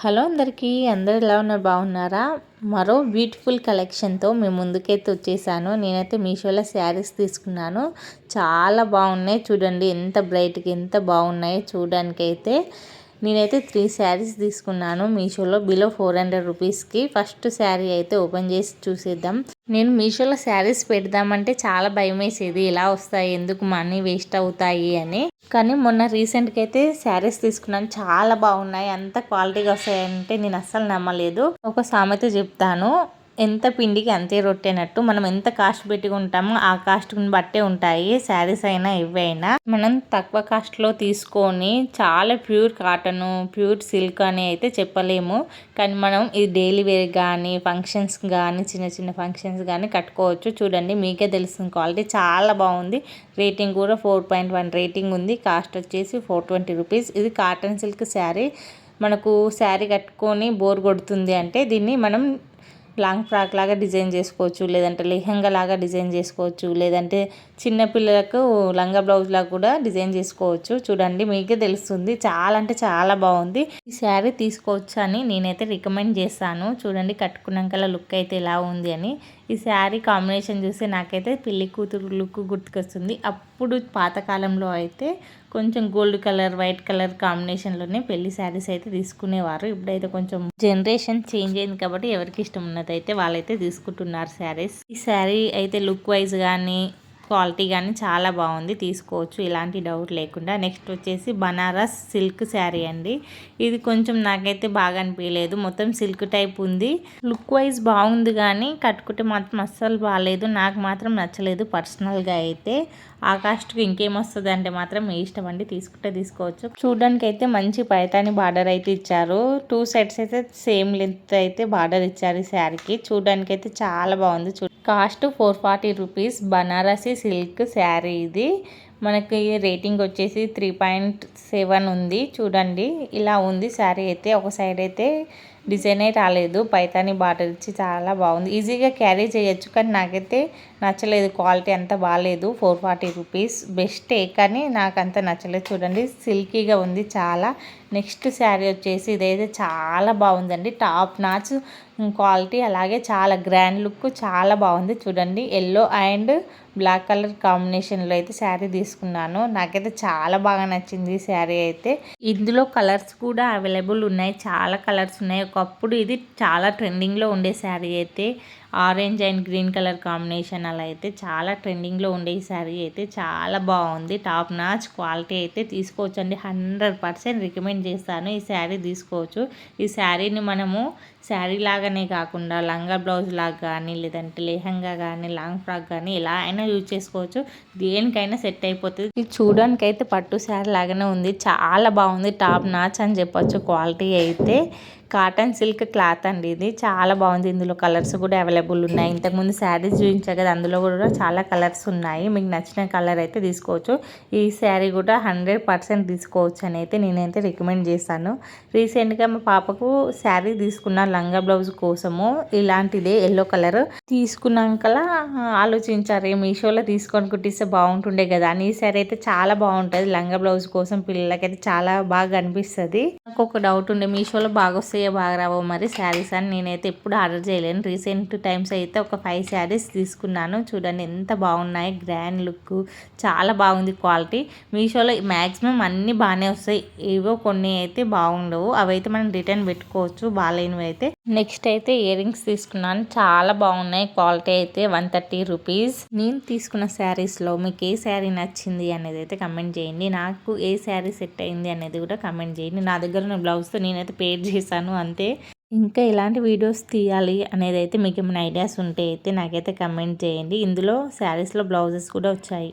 Hello అందరికీ అందరు ఎలా ఉన్నారు? బాగున్నారా? మరో బ్యూటిఫుల్ కలెక్షన్తో మేము ముందుకైతే వచ్చేసాను. నేనైతే మీషోలో శారీస్ తీసుకున్నాను. చాలా బాగున్నాయి. చూడండి ఎంత బ్రైట్గా ఎంత బాగున్నాయో చూడడానికైతే. నేనైతే త్రీ శారీస్ తీసుకున్నాను మీషోలో బిలో ఫోర్ హండ్రెడ్ రూపీస్కి. ఫస్ట్ శారీ అయితే ఓపెన్ చేసి చూసేద్దాం. నేను మీషోలో శారీస్ పెడదామంటే చాలా భయం వేసేది ఎలా వస్తాయి ఎందుకు మనీ వేస్ట్ అవుతాయి అని. కానీ మొన్న రీసెంట్గా అయితే శారీస్ తీసుకున్నాను. చాలా బాగున్నాయి. అంత క్వాలిటీగా వస్తాయంటే నేను అస్సలు నమ్మలేదు. ఒక సామెత చెప్తాను. ఎంత పిండికి అంతే రొట్టెనట్టు మనం ఎంత కాస్ట్ పెట్టుకుంటామో ఆ కాస్ట్ని బట్టే ఉంటాయి శారీస్ అయినా ఇవైనా. మనం తక్కువ కాస్ట్లో తీసుకొని చాలా ప్యూర్ కాటన్ ప్యూర్ సిల్క్ అని అయితే చెప్పలేము. కానీ మనం ఇది డైలీ వేర్ కానీ ఫంక్షన్స్ కానీ చిన్న చిన్న ఫంక్షన్స్ కానీ కట్టుకోవచ్చు. చూడండి మీకే తెలుస్తుంది క్వాలిటీ చాలా బాగుంది. రేటింగ్ కూడా ఫోర్ పాయింట్ వన్ రేటింగ్ ఉంది. కాస్ట్ వచ్చేసి ఫోర్ ట్వంటీ రూపీస్. ఇది కాటన్ సిల్క్ శారీ. మనకు శారీ కట్టుకొని బోర్ కొడుతుంది అంటే దీన్ని మనం లాంగ్ ఫ్రాక్ లాగా డిజైన్ చేసుకోవచ్చు లేదంటే లెహంగా లాగా డిజైన్ చేసుకోవచ్చు లేదంటే చిన్నపిల్లలకు లంగా బ్లౌజ్ లాగా కూడా డిజైన్ చేసుకోవచ్చు. చూడండి మీకే తెలుస్తుంది. చాలా అంటే చాలా బాగుంది. ఈ శారీ తీసుకోవచ్చు అని నేనైతే రికమెండ్ చేస్తాను చూడండి కట్టుకున్నాక లుక్ అయితే ఎలా ఉంది అని. ఈ శారీ కాంబినేషన్ చూస్తే నాకైతే పెళ్ళి కూతురు లుక్ గుర్తుకొస్తుంది. అప్పుడు పాతకాలంలో అయితే కొంచెం గోల్డ్ కలర్ వైట్ కలర్ కాంబినేషన్లోనే పెళ్ళి శారీస్ అయితే తీసుకునేవారు. ఇప్పుడైతే కొంచెం జనరేషన్ చేంజ్ అయింది కాబట్టి ఎవరికి ఇష్టం ఉన్నదైతే వాళ్ళైతే తీసుకుంటున్నారు శారీస్. ఈ శారీ అయితే లుక్ వైజ్ కానీ క్వాలిటీ కానీ చాలా బాగుంది. తీసుకోవచ్చు. ఇలాంటి డౌట్ లేకుండా. నెక్స్ట్ వచ్చేసి బనారస్ సిల్క్ శారీ అండి. ఇది కొంచెం నాకైతే బాగా అనిపించలేదు మొత్తం సిల్క్ టైప్ ఉంది. లుక్ వైజ్ బాగుంది కానీ కట్టుకుంటే మాత్రం అస్సలు బాగాలేదు నాకు మాత్రం నచ్చలేదు పర్సనల్గా అయితే. ఆ కాస్ట్కి ఇంకేమొస్తుంది అంటే మాత్రం మీ ఇష్టం అండి. తీసుకుంటే తీసుకోవచ్చు. చూడడానికి అయితే మంచి పైతాని బార్డర్ అయితే ఇచ్చారు. టూ సెట్స్ అయితే సేమ్ లెంత్ అయితే బార్డర్ ఇచ్చారు ఈ శారీకి. చూడడానికి అయితే చాలా బాగుంది. చూ cost four forty rupees. Banarasi silk sari ఇది. మనకి రేటింగ్ వచ్చేసి త్రీ పాయింట్ సెవెన్ ఉంది. చూడండి ఇలా ఉంది శారీ అయితే. ఒక సైడ్ అయితే డిజైన్ అయితే రాలేదు. పైతాని బాటర్ ఇచ్చి చాలా బాగుంది. ఈజీగా క్యారీ చేయొచ్చు కానీ నాకైతే నచ్చలేదు. క్వాలిటీ అంత బాగాలేదు ఫోర్ ఫార్టీ రూపీస్ బెస్టే కానీ నాకు అంత నచ్చలేదు. చూడండి సిల్కీగా ఉంది చాలా. నెక్స్ట్ శారీ వచ్చేసి ఇదైతే చాలా బాగుందండి. టాప్ నాచ్ క్వాలిటీ అలాగే చాలా గ్రాండ్ లుక్ చాలా బాగుంది. చూడండి ఎల్లో అండ్ బ్లాక్ కలర్ కాంబినేషన్లో అయితే శారీ తీసుకున్నాను. నాకైతే చాలా బాగా నచ్చింది ఈ శారీ అయితే. ఇందులో కలర్స్ కూడా అవైలబుల్ ఉన్నాయి. చాలా కలర్స్ ఉన్నాయి. ఒకప్పుడు ఇది చాలా ట్రెండింగ్లో ఉండే శారీ అయితే. Orange and green colour combination అలా అయితే చాలా ట్రెండింగ్లో ఉండే ఈ శారీ అయితే. చాలా బాగుంది. టాప్ నాచ్ క్వాలిటీ అయితే తీసుకోవచ్చండి. హండ్రెడ్ పర్సెంట్ రికమెండ్ చేస్తాను ఈ శారీ తీసుకోవచ్చు. ఈ శారీని మనము శారీ లాగానే కాకుండా లంగా బ్లౌజ్ లాగా కానీ లేదంటే లెహంగా కానీ లాంగ్ ఫ్రాక్ కానీ ఎలా అయినా యూజ్ చేసుకోవచ్చు. దేనికైనా సెట్ అయిపోతుంది. ఇది చూడడానికి అయితే పట్టు శారీ లాగానే ఉంది. చాలా బాగుంది. టాప్ నాచ్ అని చెప్పొచ్చు. క్వాలిటీ అయితే కాటన్ సిల్క్ క్లాత్ అండి ఇది. చాలా బాగుంది. ఇందులో కలర్స్ కూడా అవైలబుల్ ఉన్నాయి. ఇంతకుముందు శారీస్ చూపించా కదా అందులో కూడా చాలా కలర్స్ ఉన్నాయి. మీకు నచ్చిన కలర్ అయితే తీసుకోవచ్చు. ఈ శారీ కూడా హండ్రెడ్ పర్సెంట్ తీసుకోవచ్చు అని అయితే నేనైతే రికమెండ్ చేస్తాను. రీసెంట్గా మా పాపకు శారీ తీసుకున్న లంగా బ్లౌజ్ కోసము ఇలాంటిదే ఎల్లో కలర్ తీసుకున్నాక ఆలోచించారు. మీషోలో తీసుకొని కుట్టిస్తే బాగుంటుండే కదా అని. ఈ శారీ అయితే చాలా బాగుంటుంది. లంగా బ్లౌజ్ కోసం పిల్లలకైతే చాలా బాగా అనిపిస్తుంది. నాకు ఒక డౌట్ ఉండే మీషోలో బాగా వస్తాయి వస్తాయో బాగా రావో మరి శారీస్ అని నేనైతే ఎప్పుడు ఆర్డర్ చేయలేను. రీసెంట్ టైమ్స్ అయితే ఒక ఫైవ్ శారీస్ తీసుకున్నాను. చూడండి ఎంత బాగున్నాయి. గ్రాండ్ లుక్ చాలా బాగుంది క్వాలిటీ. మీషోలో మ్యాక్సిమం అన్నీ బాగానే వస్తాయి. ఏవో కొన్ని అయితే బాగుండవు. అవైతే మనం రిటర్న్ పెట్టుకోవచ్చు. బాగాలేనివి అయితే నెక్స్ట్ అయితే ఇయర్ రింగ్స్ తీసుకున్నాను. చాలా బాగున్నాయి. క్వాలిటీ అయితే వన్ థర్టీ రూపీస్. నేను తీసుకున్న శారీస్లో మీకు ఏ శారీ నచ్చింది అనేది అయితే కమెంట్ చేయండి. నాకు ఏ శారీ సెట్ అయింది అనేది కూడా కమెంట్ చేయండి. నా దగ్గర ఉన్న బ్లౌజ్తో నేనైతే పేర్ చేశాను అంతే. ఇంకా ఎలాంటి వీడియోస్ తీయాలి అనేది అయితే మీకు ఏమైనా ఐడియాస్ ఉంటే అయితే నాకైతే కమెంట్ చేయండి. ఇందులో శారీస్లో బ్లౌజెస్ కూడా వచ్చాయి.